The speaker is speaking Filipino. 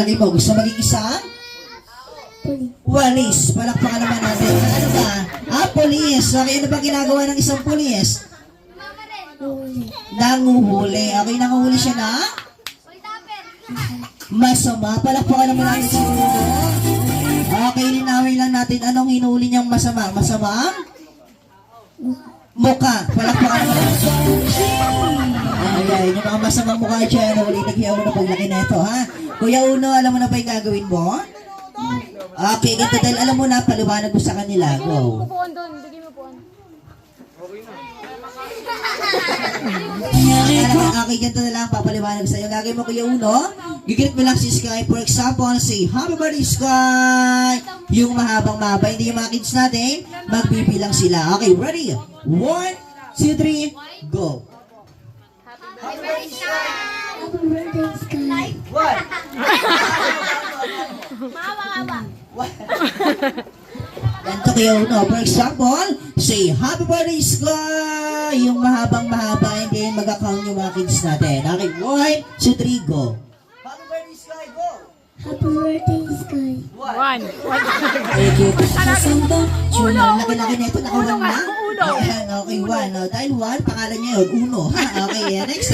Lagi mo, gusto maging isang? Walis. Palakpakan naman natin. Ano ba? Ah, polis. Okay, ano ba ginagawa ng isang polis? Nanguhuli. Okay, nanguhuli siya na? Masama. Palakpakan naman natin si Uno. Okay, linawin lang natin anong hinuli niyang masama. Masama? Muka. Palakpakan naman natin. Ayan, yung mga masamang mukha dyan, huli naghiyaw mo na paglaki na ito, ha? Kuya Uno, alam mo na ba yung gagawin mo? Okay, ganito dahil alam mo na, paliwanag mo sa kanila. Go. Pupuan doon, bigay mo puan. Alam, okay, ganito na lang, papaliwanag sa'yo. Gagawin mo kuya Uno, gigit mo lang si Sky. For example, say, Happy birthday, Sky! Yung mahabang mahaba, hindi yung mga kids natin, magbibilang sila. Okay, ready? One, two, three, go. One. Ganito kayo, no? For example, say, Happy birthday, Sky! Yung mahabang mahaba, and then mag-account yung mga kids natin. Okay, one, two, three, go. Happy birthday, Sky, go! Happy birthday, Sky. One. Thank you. Sure na, laki-laki na ito, nga, na. Uno. Ayan, okay, one. No? Dahil one, pangalan niya yun, uno. Ha? Okay, next.